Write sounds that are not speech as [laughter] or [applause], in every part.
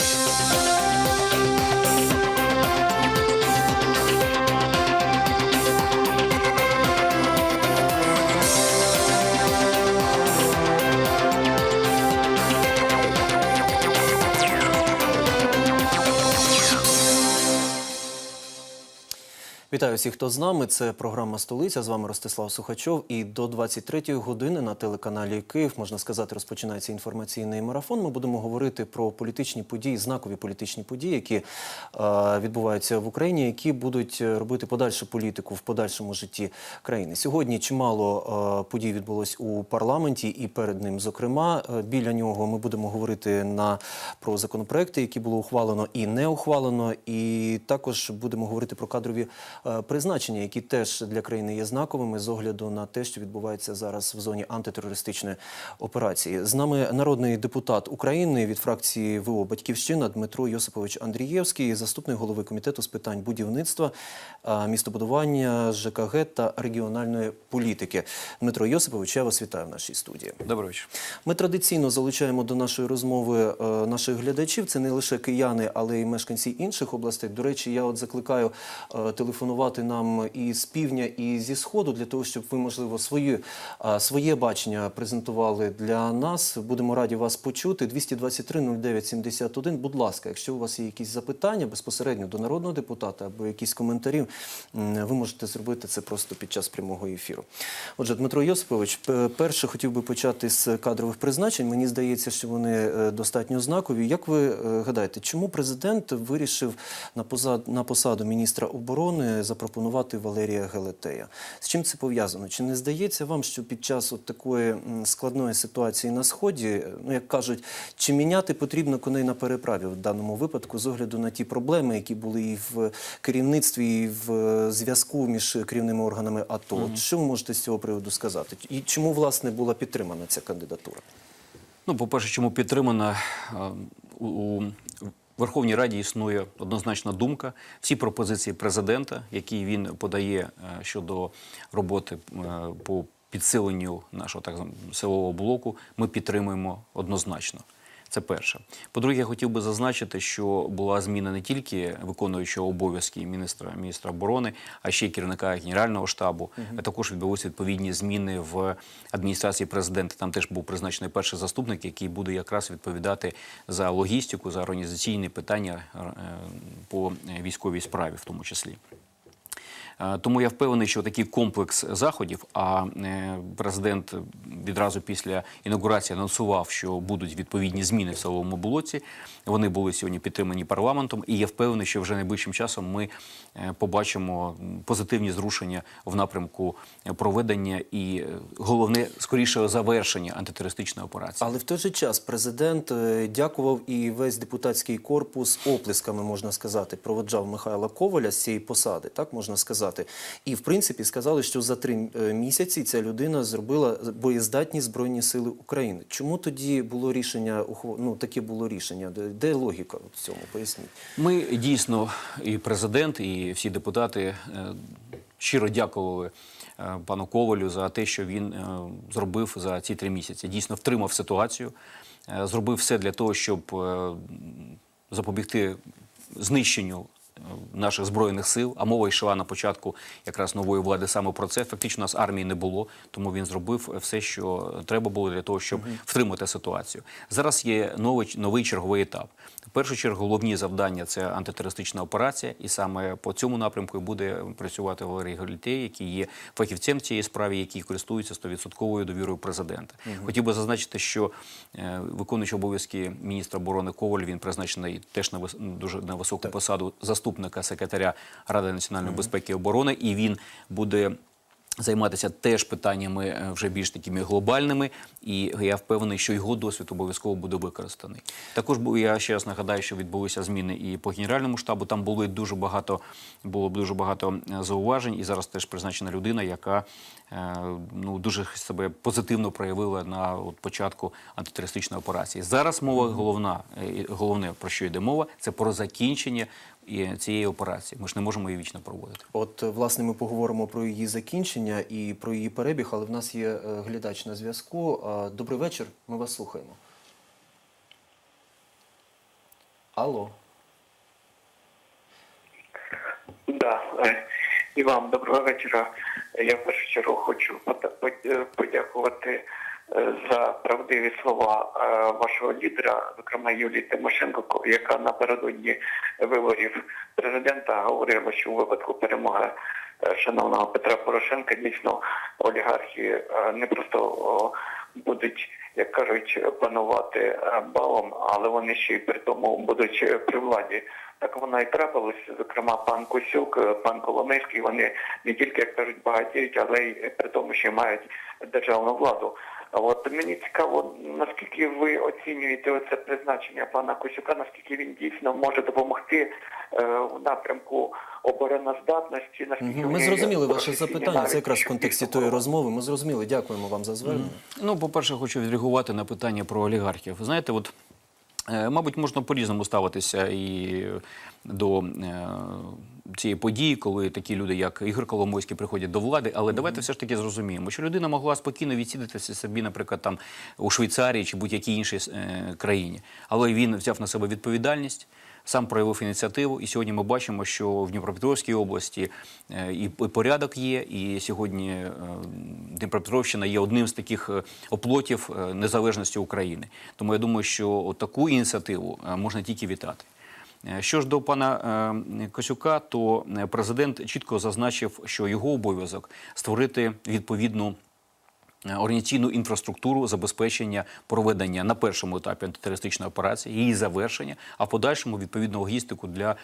Música Вітаю всіх, хто з нами. Це програма Столиця. З вами Ростислав Сухачов. І до 23-ї години на телеканалі Київ можна сказати, розпочинається інформаційний марафон. Ми будемо говорити про політичні події, знакові політичні події, які е, відбуваються в Україні, які будуть робити подальшу політику в подальшому житті країни. Сьогодні чимало е, подій відбулось у парламенті, і перед ним, зокрема, Е, біля нього ми будемо говорити на про законопроекти, які було ухвалено і не ухвалено. І також будемо говорити про кадрові призначення, які теж для країни є знаковими з огляду на те, що відбувається зараз в зоні антитерористичної операції. З нами народний депутат України від фракції ВО Батьківщина Дмитро Йосипович Андрієвський, заступник голови комітету з питань будівництва, е, містобудування, ЖКГ та регіональної політики. Дмитро Йосипович, я вас вітаю в нашій студії. Добрий вечір. Ми традиційно залучаємо до нашої розмови е, наших глядачів. Це не лише кияни, але й мешканці інших областей. До речі, я от закликаю е, телефонувати нам і з півдня, і зі сходу, для того, щоб ви, можливо, свої, своє бачення презентували для нас. Будемо раді вас почути. 223 09 71. Будь ласка, якщо у вас є якісь запитання безпосередньо до народного депутата або якісь коментарі, ви можете зробити це просто під час прямого ефіру. Отже, Дмитро Йосипович, перше хотів би почати з кадрових призначень. Мені здається, що вони е, достатньо знакові. Як ви е, гадаєте, чому президент вирішив на посаду міністра оборони запропонувати Валерія Гелетея? З чим це пов'язано? Чи не здається вам, що під час от такої складної ситуації на сході, е, ну як кажуть, чи міняти потрібно коней на переправі в даному випадку з огляду на ті проблеми, які були і в керівництві, і в е, зв'язку між керівними органами АТО? От Що ви можете з цього приводу сказати? І чому власне була підтримана ця кандидатура? Ну, по-перше, чому підтримана у, Верховній Раді існує однозначна думка. Всі пропозиції президента, які він подає е, щодо роботи е, по підсиленню нашого так силового блоку, ми підтримуємо однозначно. Це перше. По-друге, я хотів би зазначити, що була зміна не тільки виконуючого обов'язки міністра міністра оборони, а ще й керівника генерального штабу. А також відбулися відповідні зміни в адміністрації президента. Там теж був призначений перший заступник, який буде якраз відповідати за логістику, за організаційні питання е, по військовій справі, в тому числі. Е, Тому я впевнений, що такий комплекс заходів. А е, президент відразу після інаугурації анонсував, що будуть відповідні зміни в силовому блоці. Вони були сьогодні підтримані парламентом, і я впевнений, що вже найближчим часом ми е, побачимо позитивні зрушення в напрямку проведення і головне скоріше завершення антитерористичної операції. Але в той же час президент дякував і весь депутатський корпус оплесками, можна сказати, проводжав Михайла Коваля з цієї посади, так можна сказати. І в принципі сказали, що за три е, місяці ця людина зробила боєздатні збройні сили України. Чому тоді було рішення ну, таке було рішення? Де, логіка в цьому? Поясніть. Ми дійсно, і президент, і всі депутати е, щиро дякували е, пану Ковалю за те, що він зробив за ці три місяці. Дійсно втримав ситуацію, зробив все для того, щоб запобігти знищенню. Наших збройних сил, а мова йшла на початку якраз нової влади саме про це. Фактично у нас армії не було, тому він зробив все, що треба було для того, щоб втримати ситуацію. Зараз є новий новий черговий етап. В першу чергу головні завдання це антитерористична операція, і саме по цьому напрямку буде працювати Валерій Галітей, який є фахівцем в цій справі, який користується 100% довірою президента. Хотів би зазначити, що е, виконуючий обов'язки міністра оборони Коваль він призначений теж на дуже на високу посаду заступника секретаря Ради національної безпеки і оборони, і він буде. Займатися теж питаннями е, вже більш такими глобальними, і я впевнений, що його досвід обов'язково буде використаний. Також я ще раз нагадаю, що відбулися зміни і по генеральному штабу. Там були дуже багато було дуже багато е, зауважень, і зараз теж призначена людина, яка е, ну дуже себе позитивно проявила на от, початку антитерористичної операції. Зараз мова головна, головне про що йде мова, це про закінчення цієї операції. Ми ж не можемо її вічно проводити. От, власне, ми поговоримо про її закінчення і про її перебіг, але в нас є е, глядач на зв'язку. Добрий вечір, ми вас слухаємо. Алло. Да, е, і вам доброго вечора. Я в першу чергу хочу е, подякувати за правдиві слова е, вашого лідера, зокрема Юлії Тимошенко, ко- яка напередодні виборів президента говорила, що у випадку перемоги е, шановного Петра Порошенка дійсно олігархи е, не просто будуть, як кажуть, панувати балом, але вони ще й при тому будуть при владі. Так воно і трапилось. Зокрема, пан Косюк, пан Коломейський, вони не тільки, як кажуть, багатіють, але й при тому, що мають державну владу. А От мені цікаво, наскільки ви оцінюєте оце призначення пана Косюка, наскільки він дійсно може допомогти е, в напрямку обороноздатності, наскільки Ми зрозуміли ваше запитання. Це якраз в контексті тої розмови. Ми зрозуміли. Дякуємо вам за звернення. Ну, по-перше, хочу відреагувати на питання про олігархів. Ви Знаєте, от, е, мабуть, можна по-різному ставитися і до е, цієї події, коли такі люди, як Ігор Коломойський, приходять до влади. Але давайте все ж таки зрозуміємо, що людина могла спокійно відсідатися собі, наприклад, там у Швейцарії чи будь-якій іншій е, країні. Але він взяв на себе відповідальність. Сам проявив ініціативу, і сьогодні ми бачимо, що в Дніпропетровській області е, і порядок є, і сьогодні е, Дніпропетровщина є одним з таких е, оплотів незалежності України. Тому я думаю, що таку ініціативу можна тільки вітати. Е, Що ж до пана е, Косюка, то е, президент чітко зазначив, що його обов'язок створити відповідну організаційну інфраструктуру забезпечення проведення на першому етапі антитерористичної операції, її завершення, а в подальшому відповідну логістику для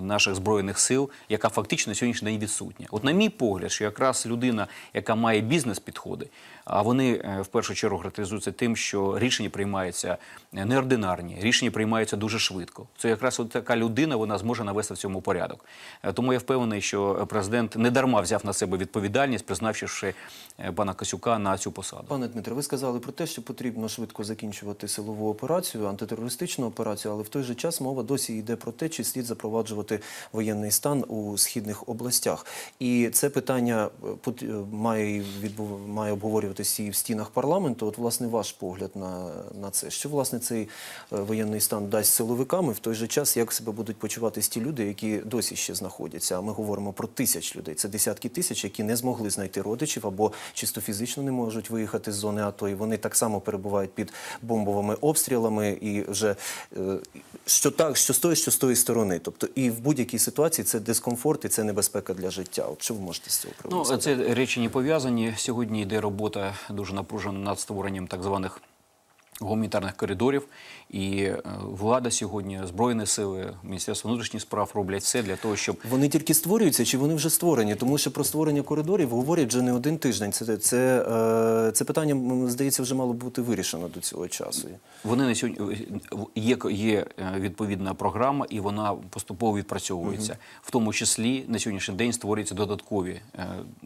наших збройних сил, яка фактично сьогоднішній день відсутня. От, на мій погляд, що якраз людина, яка має бізнес-підходи, а вони е, в першу чергу характеризуються тим, що рішення приймаються е, неординарні, рішення приймаються дуже швидко. Це якраз от така людина, вона зможе навести в цьому порядок. Е, Тому я впевнений, що президент не дарма взяв на себе відповідальність, призначивши пана Косюка на цю посаду. Пане Дмитре, ви сказали про те, що потрібно швидко закінчувати силову операцію, антитерористичну операцію, але в той же час мова досі йде про те, чи слід запроваджувати воєнний стан у східних областях. І це питання має відбув... має обговорюватися і в стінах парламенту. От, власне, ваш погляд на, на це. Що власне цей е, воєнний стан дасть силовикам, і в той же час як себе будуть почуватись ті люди, які досі ще знаходяться. А ми говоримо про тисяч людей. Це десятки тисяч, які не змогли знайти родичів або чисто фізично не можуть виїхати з зони АТО. І вони так само перебувають під бомбовими обстрілами. І вже е, що так, що з тої, що з тої сторони. Тобто, і в будь-якій ситуації це дискомфорт і це небезпека для життя. От що ви можете з цього? Ну, це речі не пов'язані. Сьогодні йде робота дуже напружено над створенням так званих гуманітарних коридорів. І е, влада сьогодні, Збройні сили, Міністерство внутрішніх справ роблять все для того, щоб Вони тільки створюються, чи вони вже створені? Тому що про створення коридорів говорять вже не один тиждень. Це, це, е, це питання, здається, вже мало бути вирішено до цього часу. Вони на сьогодні є, є е, відповідна програма, і вона поступово відпрацьовується. В тому числі на сьогоднішній день створюються додаткові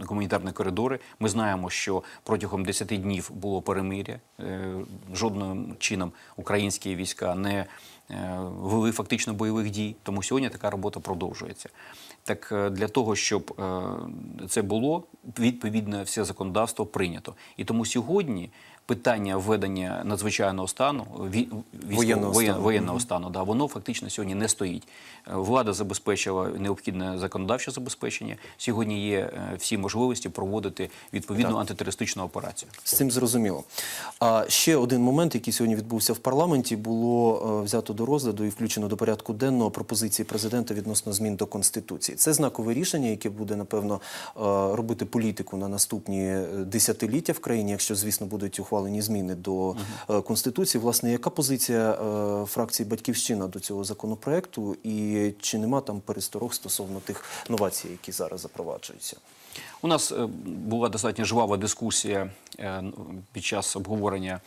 гуманітарні коридори. Ми знаємо, що протягом 10 днів було перемиря. Жодним чином українські війська не е, вели фактично бойових дій. Тому сьогодні така робота продовжується. Так е, для того, щоб е, це було, відповідне все законодавство прийнято. І тому сьогодні питання введення надзвичайного стану, ві- військового- Воєнного воєн- стану. воєнного стану, да, воно фактично сьогодні не стоїть. Е, Влада забезпечила необхідне законодавче забезпечення. Сьогодні є е, всі можливості проводити відповідну антитерористичну операцію. З цим зрозуміло. А ще один момент, який сьогодні відбувся в парламенті, було е, взято до розгляду і включено до порядку денного пропозиції президента відносно змін до конституції. Це знакове рішення, яке буде напевно робити політику на наступні десятиліття в країні, якщо звісно будуть ухвалені зміни до е, конституції. Власне, яка позиція е, фракції Батьківщина до цього законопроекту, і чи нема там пересторог стосовно тих новацій, які зараз запроваджуються? У нас е, була достатньо жвава дискусія під час обговорення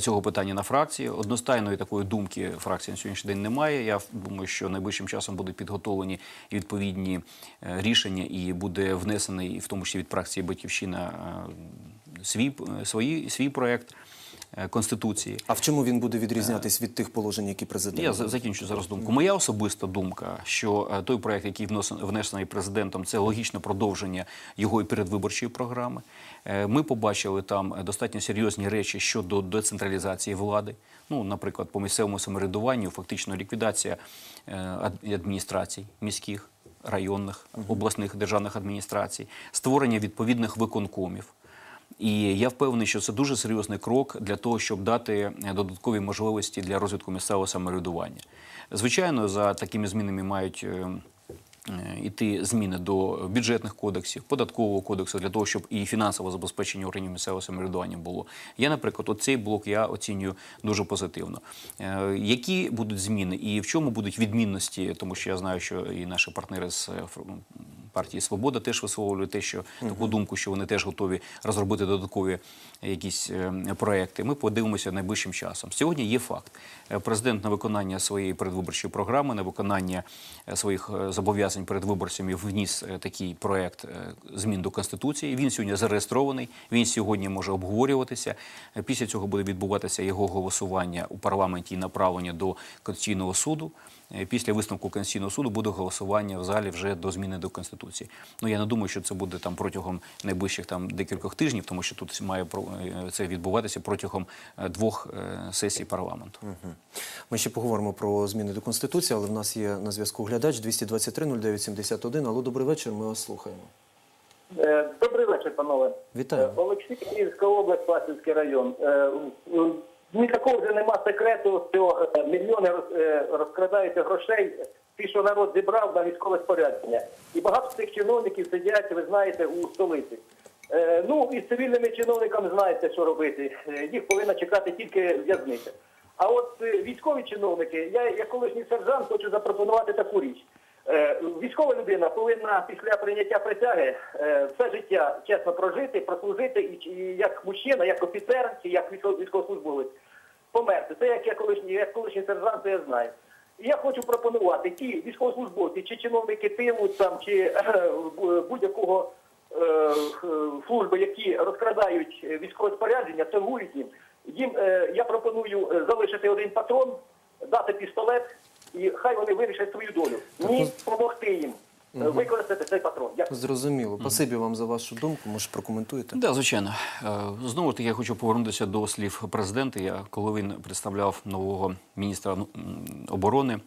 цього питання на фракції. Одностайної такої думки фракції на сьогоднішній день немає. Я думаю, що найближчим часом будуть підготовлені відповідні рішення, і буде внесений, в тому числі від фракції Батьківщина, свій, е, свої, свій проект. е, конституції. А в чому він буде відрізнятись від тих положень, які президент? Я закінчу зараз думку. Моя особиста думка, що е, той проект, який внесений президентом, це логічне продовження його і передвиборчої програми. Ми побачили там достатньо серйозні речі щодо децентралізації влади. Ну, наприклад, по місцевому самоврядуванню, фактично ліквідація адміністрацій міських, районних, обласних державних адміністрацій, створення відповідних виконкомів. І я впевнений, що це дуже серйозний крок для того, щоб дати е, додаткові можливості для розвитку місцевого самоврядування. Звичайно, за такими змінами мають. е, е, Іти зміни до бюджетних кодексів, податкового кодексу для того, щоб і фінансове забезпечення органів місцевого самоврядування було. Я, наприклад, цей блок я оцінюю дуже позитивно. Які будуть зміни і в чому будуть відмінності, тому що я знаю, що і наші партнери з партії Свобода теж висловлює те, що таку думку, що вони теж готові розробити додаткові якісь е, проекти. Ми подивимося найближчим часом. Сьогодні є факт. Е, Президент на виконання своєї передвиборчої програми, на виконання е, своїх е, зобов'язань перед виборцями вніс такий проект змін до конституції. Він сьогодні зареєстрований. Він сьогодні може обговорюватися. Після цього буде відбуватися його голосування у парламенті і направлення до конституційного суду. Після висновку Конституційного суду буде голосування в залі вже до зміни до конституції. Ну я не думаю, що це буде там протягом найближчих там декількох тижнів, тому що тут має це відбуватися протягом двох сесій парламенту. Ми ще поговоримо про зміни до Конституції, але в нас є на зв'язку глядач 223 09 71. Алло, добрий вечір, ми вас слухаємо. Е, Добрий вечір, панове. Вітаю. Е, Олексій, Київська область, Пасівський район. Е, Ніякого вже нема секрету, що мільйони розкрадаються грошей, ті, що народ зібрав на військове спорядження. І багато цих чиновників сидять, ви знаєте, у столиці. Ну, і з цивільними чиновниками знаєте, що робити. Їх повинна чекати тільки в'язниця. А от е, військові чиновники, я як колишній сержант хочу запропонувати таку річ. Е, Військова людина повинна після прийняття присяги е, все життя чесно прожити, прослужити і, як мужчина, як офіцер чи як військовослужбовець померти. Це як я колишній, як колишній сержант, то я знаю. І я хочу пропонувати ті військовослужбовці, чи чиновники тилу там, чи будь-якого служби, які розкрадають військове спорядження, торгують їм. Їм е, я пропоную е, залишити один патрон, дати пістолет, і хай вони вирішать свою долю. Ні, допомогти їм е, використати цей патрон. Дякую. Зрозуміло. Спасибі вам за вашу думку. Може, прокоментуєте? Да, звичайно. Е, Знову таки я хочу повернутися до слів президента. Я коли він представляв нового міністра ну, оборони,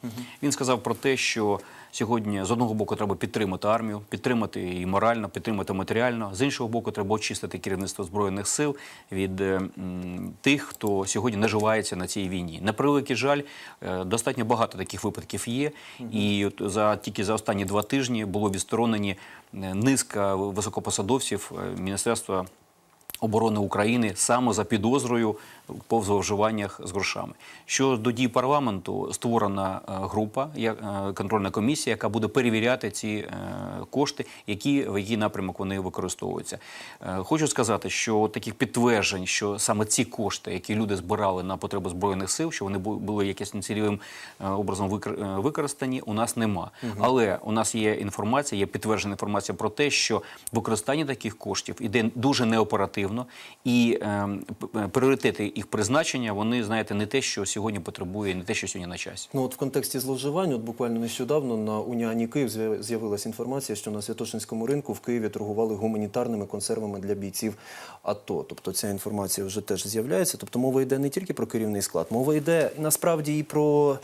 він сказав про те, що сьогодні з одного боку треба підтримати армію, підтримати її морально, підтримати матеріально. З іншого боку, треба очистити керівництво збройних сил від е, тих, хто сьогодні наживається на цій війні. На превеликий жаль, е, достатньо багато таких випадків є. І за тільки за останні два тижні було відсторонені е, низка високопосадовців міністерства. Оборони України саме за підозрою по зловживаннях з грошами. Що до дій парламенту створена е, група, е, контрольна комісія, яка буде перевіряти ці е, кошти, які в який напрямок вони використовуються. Хочу сказати, що таких підтверджень, що саме ці кошти, які люди збирали на потреби збройних сил, що вони були якимось нецільовим образом викор- використані, у нас нема. Але у нас є інформація, є підтверджена інформація про те, що використання таких коштів іде дуже неоперативно, і е, пріоритети їх призначення вони знаєте не те, що сьогодні потребує, не те, що сьогодні на часі. Ну от в контексті зловживань, от буквально нещодавно на Уніані Київ з'яв- з'явилася інформація, що на Святошинському ринку в Києві торгували гуманітарними консервами для бійців АТО. Тобто ця інформація вже теж з'являється. Тобто мова йде не тільки про керівний склад, мова йде насправді і про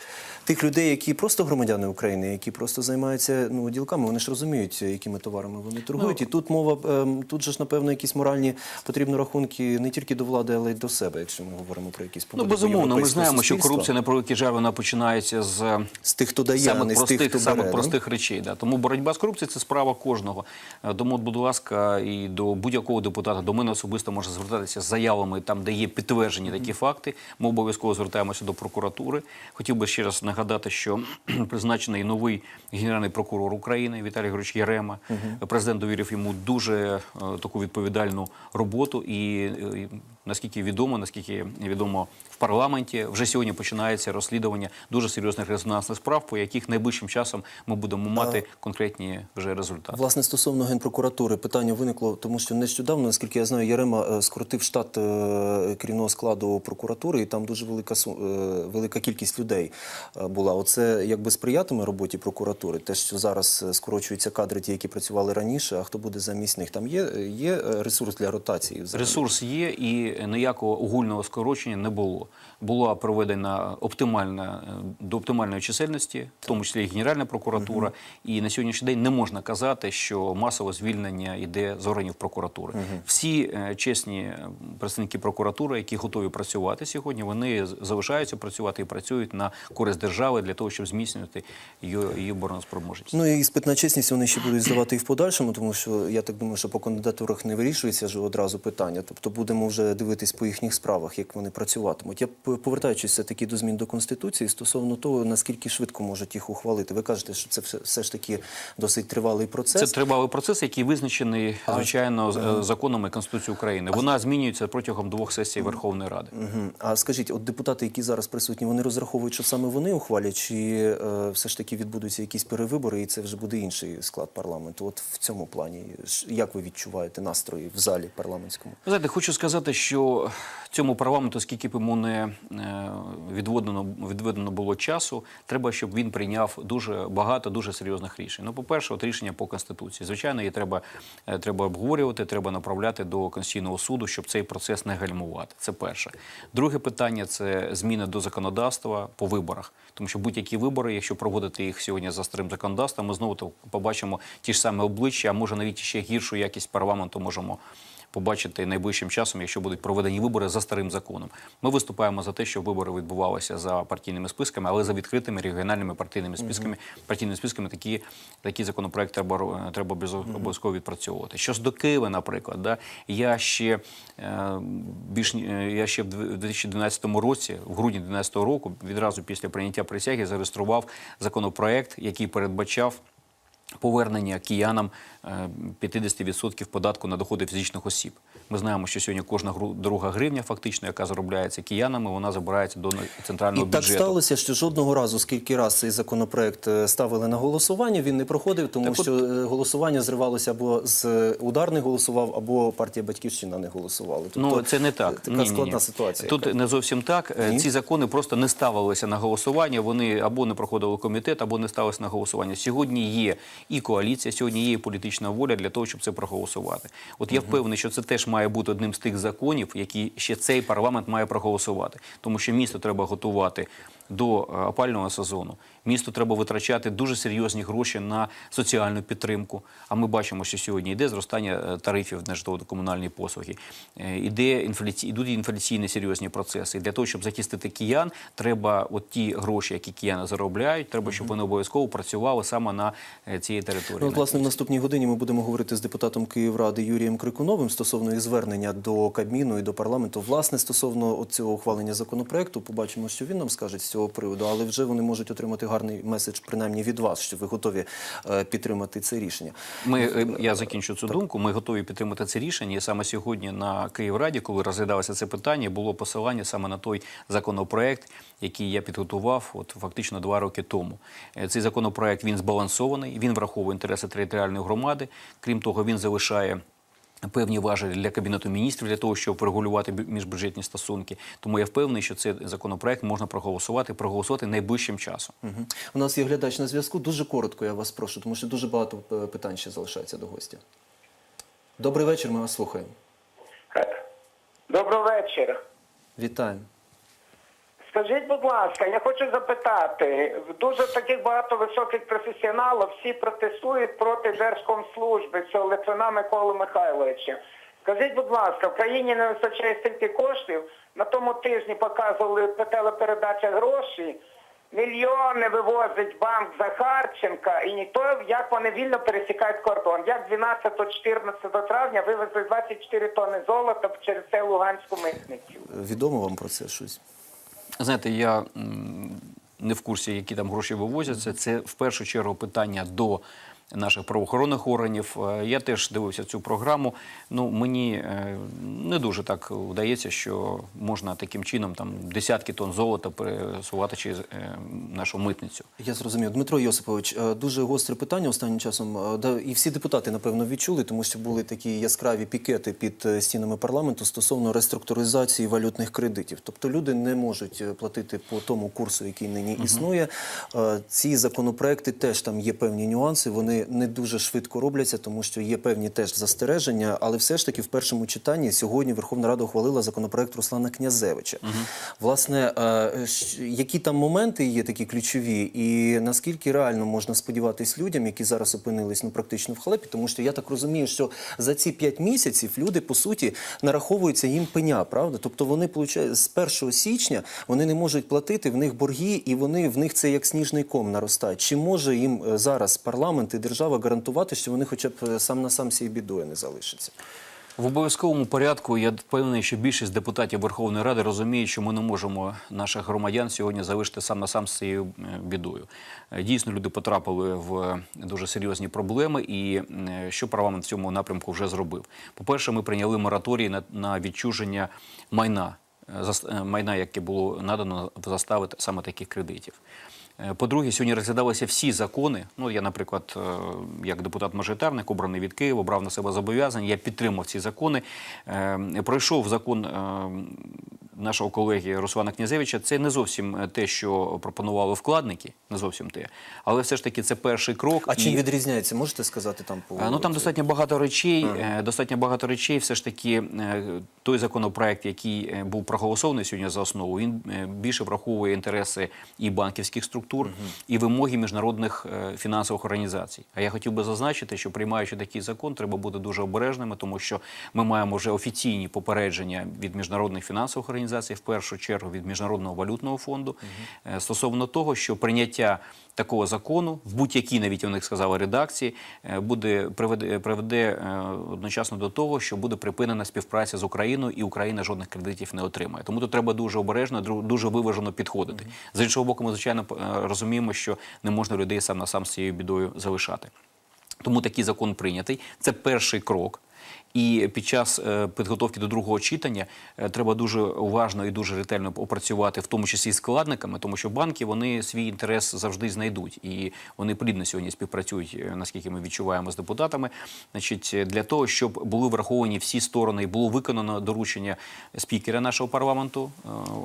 тих людей, які просто громадяни України, які просто займаються ну ділками. Вони ж розуміють, якими товарами вони торгують. і тут мова ем, тут же ж напевно якісь моральні потрібно рахунки не тільки до влади, але й до себе, якщо ми говоримо про якісь Ну безумовно, ми знаємо, що корупція на превеликий жаль вона починається з з тих, хто дає, а саме не з простих, тих, хто бере. да? простих речей. Да. Тому боротьба з корупцією це справа кожного. Е, Тому, будь ласка, і до будь-якого депутата, до мене особисто може звертатися з заявами, там, де є підтверджені такі факти. Ми обов'язково звертаємося до прокуратури. Хотів би ще раз нагадати, що [clears throat] призначений новий генеральний прокурор України Віталій Григорович Ярема. Президент довірив йому дуже е, таку відповідальну роботу. І, е, наскільки відомо, наскільки наскільки відомо, в парламенті вже сьогодні починається розслідування дуже серйозних резонансних справ, по яких найближчим часом ми будемо мати конкретні вже результати. Власне, стосовно генпрокуратури, питання виникло, тому що нещодавно, наскільки я знаю, Ярема е, скоротив штат е, керівного складу прокуратури, і там дуже велика е, велика кількість людей е, була. Оце якби сприятиме роботі прокуратури, те, що зараз е, скорочуються кадри, ті, які працювали раніше, а хто буде замість них? Там є, є е, ресурс для ротації? взагалі? Ресурс є, і ніякого огульного скорочення не було. Була проведена оптимальна е, до оптимальної чисельності, в тому числі і Генеральна прокуратура. І на сьогоднішній день не можна казати, що масове звільнення йде з органів прокуратури. Всі е, чесні е, представники прокуратури, які готові працювати сьогодні, вони залишаються працювати і працюють на користь держави для того, щоб зміцнювати її, її обороноспроможність. Ну і іспит на чесність вони ще будуть здавати і в подальшому, тому що я так думаю, що по кандидатурах не вирішується ж одразу питання. Тобто будемо вже дивитись по їхніх справах, як вони працюватимуть. Я п- повертаючись все таки до змін до конституції стосовно того, наскільки швидко можуть їх ухвалити. Ви кажете, що це все, все ж таки досить тривалий процес. Це тривалий процес, який визначений звичайно е, законом України. Вона змінюється протягом двох сесій Верховної Ради. А скажіть, от депутати, які зараз присутні, вони розраховують, що саме вони ухвалять, чи е, все ж таки відбудуться якісь перевибори, і це вже буде інший склад парламенту? От в цьому плані, як ви відчуваєте настрої в залі парламентському? Знаєте, хочу сказати, що цьому парламенту, скільки б йому не е, відведено, відведено було часу, треба, щоб він прийняв дуже багато, дуже серйозних рішень. Ну, по-перше, от рішення по конституції. Звичайно, її треба, е, треба обговорювати, треба направляти до Конституційного суду, щоб цей процес не гальмувати. Це перше. Друге питання це зміни до законодавства по виборах. Тому що будь-які вибори, якщо проводити їх сьогодні за старим законодавством, ми знову побачимо ті ж самі обличчя, а може навіть ще гіршу якість парламенту можемо побачити найближчим часом, якщо будуть проведені вибори за старим законом. Ми виступаємо за те, щоб вибори відбувалися за партійними списками, але за відкритими регіональними партійними списками. Партійними списками такі, такі законопроекти треба, треба обов'яз- обов'язково відпрацьовувати. Що до Києва, наприклад, да, я ще е, більш е, я ще в дв- 2012 році, в грудні 2012 року, відразу після прийняття присяги, зареєстрував законопроект, який передбачав повернення киянам е, 50% податку на доходи фізичних осіб. Ми знаємо, що сьогодні кожна друга гривня, фактично, яка заробляється киянами, вона забирається до центрального І так сталося, що жодного разу, скільки раз цей законопроект е, ставили на голосування, він не проходив, тому Так що е, голосування зривалося або з е, удар не голосував, або партія Батьківщина не голосувала. Ну це не так. Така Ні, ні, ні. складна ситуація. Тут яка. не зовсім так. Ні? Ці закони просто не ставилися на голосування. Вони або не проходили комітет, або не ставилися на голосування. Сьогодні є і коаліція, сьогодні є і політична воля для того, щоб це проголосувати. От я впевнений, що це теж має бути одним з тих законів, які ще цей парламент має проголосувати, тому що місто треба готувати до е, опального сезону. Місту треба витрачати дуже серйозні гроші на соціальну підтримку. А ми бачимо, що сьогодні йде зростання е, тарифів на житлово-комунальні послуги, е, іде інфляці... йдуть інфляційні серйозні процеси. І для того, щоб захистити киян, треба от ті гроші, які кияни заробляють, треба, щоб вони обов'язково працювали саме на е, цій території. Ну, от, власне, в наступній годині ми будемо говорити з депутатом Київради Юрієм Крикуновим стосовно їх звернення до Кабміну і до парламенту. Власне, стосовно цього ухвалення законопроекту, побачимо, що він нам скаже з цього приводу, але вже вони можуть отримати гарний меседж, принаймні від вас, що ви готові е, підтримати це рішення. Ми е, я закінчу цю думку. Ми готові підтримати це рішення. І саме сьогодні на Київраді, коли розглядалося це питання, було посилання саме на той законопроект, який я підготував, от фактично два роки тому. Е, Цей законопроект він збалансований, він враховує інтереси територіальної громади. Крім того, він залишає. Певні важелі для кабінету міністрів для того, щоб врегулювати міжбюджетні стосунки. Тому я впевнений, що цей законопроект можна проголосувати, проголосувати найближчим часом. Угу. У нас є глядач на зв'язку. Дуже коротко я вас прошу, тому що дуже багато е, питань ще залишається до гостя. Добрий вечір, ми вас слухаємо. Добрий вечір. Вітаємо. Скажіть, будь ласка, я хочу запитати, дуже таких багато високих професіоналів всі протестують проти Держкомслужби цього Литвина Миколи Михайловича. Скажіть, будь ласка, в країні не вистачає стільки коштів. На тому тижні показували по телепередачах гроші. Мільйони вивозить банк Захарченка, і ніхто, як вони вільно пересікають кордон. Як 12-14 травня вивезли 24 тонни золота через це Луганську митницю. Відомо вам про це щось? Знаєте, я не в курсі, які там гроші вивозяться. Це в першу чергу питання до наших правоохоронних органів. Е, Я теж дивився цю програму. Ну мені е, не дуже так вдається, що можна таким чином там десятки тонн золота пересувати через е, нашу митницю. Я зрозумів. Дмитро Йосипович, дуже гостре питання останнім часом. І всі депутати, напевно, відчули, тому що були такі яскраві пікети під стінами парламенту стосовно реструктуризації валютних кредитів. Тобто люди не можуть платити по тому курсу, який нині існує. Ці законопроекти теж там є певні нюанси. Вони не дуже швидко робляться, тому що є певні теж застереження. Але все ж таки в першому читанні сьогодні Верховна Рада ухвалила законопроект Руслана Князевича. Власне, е, які там моменти є такі ключові, і наскільки реально можна сподіватись людям, які зараз опинились ну практично в халепі, тому що я так розумію, що за ці 5 місяців люди по суті нараховуються їм пеня, правда? Тобто вони получають з 1 січня вони не можуть платити в них борги, і вони в них це як сніжний ком наростає. Чи може їм е, зараз парламент і держава гарантувати, що вони, хоча б е, сам на сам цією бідою не залишаться? В обов'язковому порядку я впевнений, що більшість депутатів Верховної Ради розуміють, що ми не можемо наших громадян сьогодні залишити сам на сам з цією е, бідою. Е, Дійсно, люди потрапили в дуже серйозні проблеми, і що парламент в цьому напрямку вже зробив. По-перше, ми прийняли мораторій на, відчуження майна, майна, яке було надано в застави саме таких кредитів. Е, По-друге, сьогодні розглядалися всі закони. Ну, я, наприклад, е, як депутат-мажоритарник, обраний від Києва, брав на себе зобов'язання, я підтримав ці закони. Е, Пройшов закон нашого колеги Руслана Князевича. Це не зовсім те, що пропонували вкладники, не зовсім те. Але все ж таки це перший крок. А чим І- відрізняється? Можете сказати там по Е, Ну там достатньо багато речей. е, Достатньо багато речей. Все ж таки, е, той законопроект, який був проголосований сьогодні за основу, він більше враховує інтереси і банківських структур, і вимоги міжнародних фінансових організацій. А я хотів би зазначити, що приймаючи такий закон, треба бути дуже обережними, тому що ми маємо вже офіційні попередження від міжнародних фінансових організацій, в першу чергу від міжнародного валютного фонду, е, стосовно того, що прийняття такого закону в будь-якій навіть них сказали редакції е, буде приведе, приведе е, одночасно до того, що буде припинена співпраця з Україною, і Україна жодних кредитів не отримає. Тому тут треба дуже обережно, дуже виважено підходити. З іншого боку, ми звичайно е, розуміємо, що не можна людей сам на сам з цією бідою залишати. Тому такий закон прийнятий. Це перший крок. І під час е, підготовки до другого читання е, треба дуже уважно і дуже ретельно опрацювати, в тому числі з складниками, тому що банки вони свій інтерес завжди знайдуть, і вони плідно сьогодні співпрацюють, е, наскільки ми відчуваємо з депутатами. Значить, для того, щоб були враховані всі сторони, і було виконано доручення спікера нашого парламенту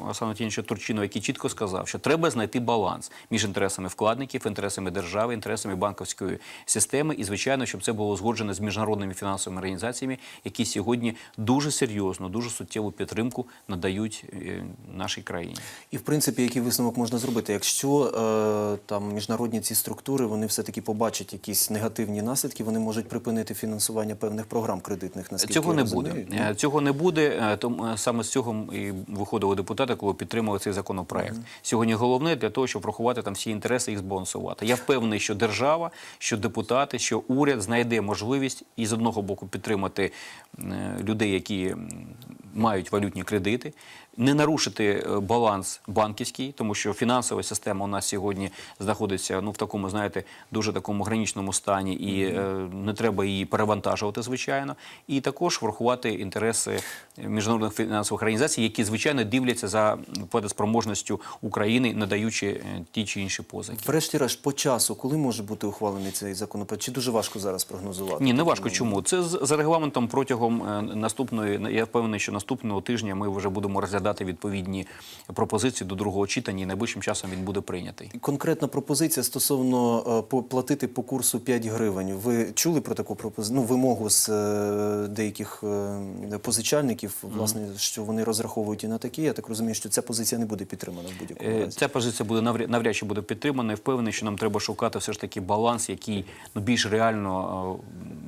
Олександра Тінча Турчинова, який чітко сказав, що треба знайти баланс між інтересами вкладників, інтересами держави, інтересами банківської системи, і звичайно, щоб це було узгоджено з міжнародними фінансовими організаціями, які сьогодні дуже серйозно, дуже суттєву підтримку надають е, нашій країні. І в принципі, який висновок можна зробити, якщо е, там міжнародні ці структури вони все таки побачать якісь негативні наслідки, вони можуть припинити фінансування певних програм кредитних. Наскільки Цього не буде. Ну, Е, Цього не буде. Тому саме з цього і виходили депутати, коли підтримали цей законопроект. Сьогодні головне для того, щоб врахувати там всі інтереси і їх збалансувати. Я впевнений, що держава, що депутати, що уряд знайде можливість і з одного боку підтримати людей, які мають валютні кредити. Не нарушити е, баланс банківський, тому що фінансова система у нас сьогодні знаходиться ну в такому, знаєте, дуже такому гранічному стані, і е, не треба її перевантажувати, звичайно. І також врахувати інтереси міжнародних фінансових організацій, які звичайно дивляться за платоспроможністю України, надаючи е, ті чи інші позики. Врешті-решт, по часу, коли може бути ухвалений цей законопроект? Чи дуже важко зараз прогнозувати? Ні, не важко. Чому це за регламентом протягом е, наступної. Я впевнений, що наступного тижня ми вже будемо розглядати відповідні пропозиції до другого читання. і Найближчим часом він буде прийнятий. Конкретна пропозиція стосовно е, платити по курсу 5 гривень. Ви чули про таку пропозицію? Ну, вимогу з е, деяких е, позичальників, власне, що вони розраховують і на такі. Я так розумію, що ця позиція не буде підтримана в будь-якому разі. Ця позиція буде навряд, навряд чи буде підтримана. І впевнений, що нам треба шукати все ж таки баланс, який ну більш реально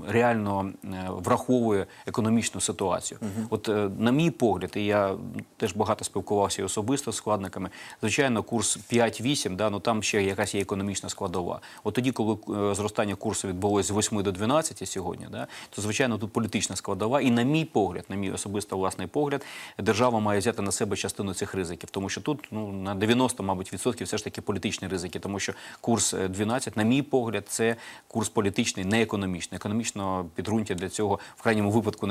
реально враховує економічну ситуацію. От, е, на мій погляд, і я теж багато спілкувався і особисто з складниками. Звичайно, курс 5-8, да, ну там ще якась є економічна складова. От тоді, коли е, зростання курсу відбулося з 8 до 12 сьогодні, да, то звичайно тут політична складова. І на мій погляд, на мій особисто власний погляд, держава має взяти на себе частину цих ризиків, тому що тут ну на 90, мабуть, відсотків все ж таки політичні ризики, тому що курс е, 12, на мій погляд, це курс політичний, не економічний. Економічного підґрунтя для цього в крайньому випадку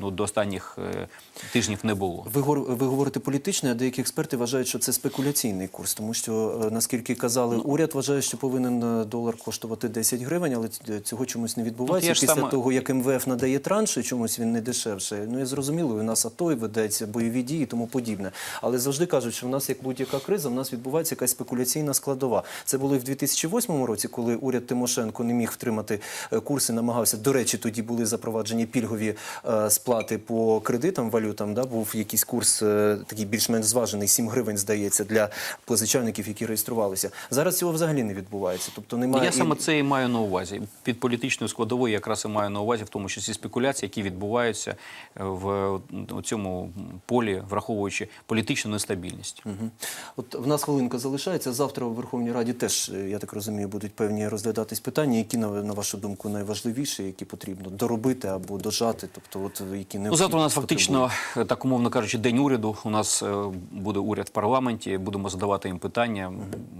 ну, до останніх е, тижнів не було. Ви, ви говорите політичний, а деякі експерти вважають, що це спекуляційний курс, тому що, е, наскільки казали, Ну. уряд вважає, що повинен е, долар коштувати 10 гривень, але цього чомусь не відбувається. Ну, Після саме- того, як МВФ надає транші, чомусь він не дешевше. Ну і зрозуміло, у нас АТО і ведеться бойові дії і тому подібне. Але завжди кажуть, що в нас як будь-яка криза, в нас відбувається якась спекуляційна складова. Це було і в 2008 році, коли уряд Тимошенко не міг втримати е, курси, намагався. До речі, тоді були запроваджені пільгові е, сплати по кредитам, валютам. Да, був якийсь курс е, такий більш-менш зважений, 7 гривень, здається, для позичальників, які реєструвалися. Зараз цього взагалі не відбувається. Тобто немає Я саме це і маю на увазі. Під політичною складовою якраз і маю на увазі, в тому числі спекуляції, які відбуваються е, в цьому полі, враховуючи політичну нестабільність. Мгм. От в нас хвилинка залишається. Завтра у Верховній Раді теж, е, я так розумію, будуть певні розглядатись питання, які на, на вашу думку найважливіші, які потрібно доробити або дожати. Тобто, от які не Ну, завтра у нас фактично, е, так умовно кажучи, день уряду. У нас е, буде уряд в парламенті. Будемо задавати їм питання.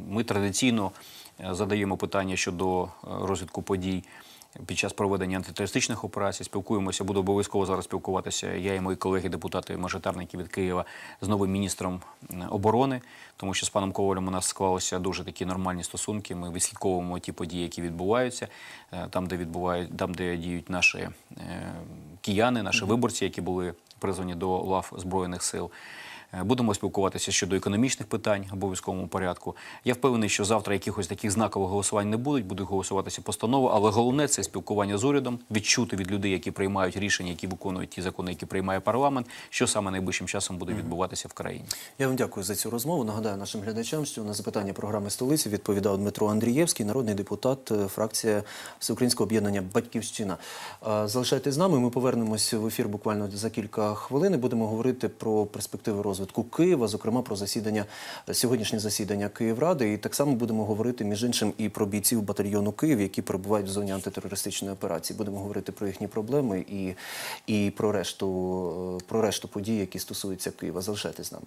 Ми традиційно е, задаємо питання щодо е, розвитку подій. Під час проведення антитерористичних операцій спілкуємося, буду обов'язково зараз спілкуватися. Я і мої колеги-депутати, мажоритарники від Києва з новим міністром оборони, тому що з паном Ковалем у нас склалися дуже такі нормальні стосунки. Ми відслідковуємо ті події, які відбуваються, там, де відбувають, там, де діють наші кияни, наші виборці, які були призвані до лав збройних сил. Е, Будемо спілкуватися щодо економічних питань в обов'язковому порядку. Я впевнений, що завтра якихось таких знакових голосувань не будуть, будуть голосуватися постанови, але головне це спілкування з урядом, відчути від людей, які приймають рішення, які виконують ті закони, які приймає парламент, що саме найближчим часом буде відбуватися в країні. Я вам дякую за цю розмову. Нагадаю нашим глядачам, що на запитання програми столиці відповідав Дмитро Андрієвський, народний депутат, е, фракція Всеукраїнського об'єднання Батьківщина. Е, Залишайтесь з нами. Ми повернемось в ефір буквально за кілька хвилин. і Будемо говорити про перспективи розвитку Києва, зокрема про засідання сьогоднішнє засідання Київради. І так само будемо говорити між іншим і про бійців батальйону Київ, які перебувають в зоні антитерористичної операції. Будемо говорити про їхні проблеми і, і про решту про решту подій, які стосуються Києва. Залишайтесь з нами.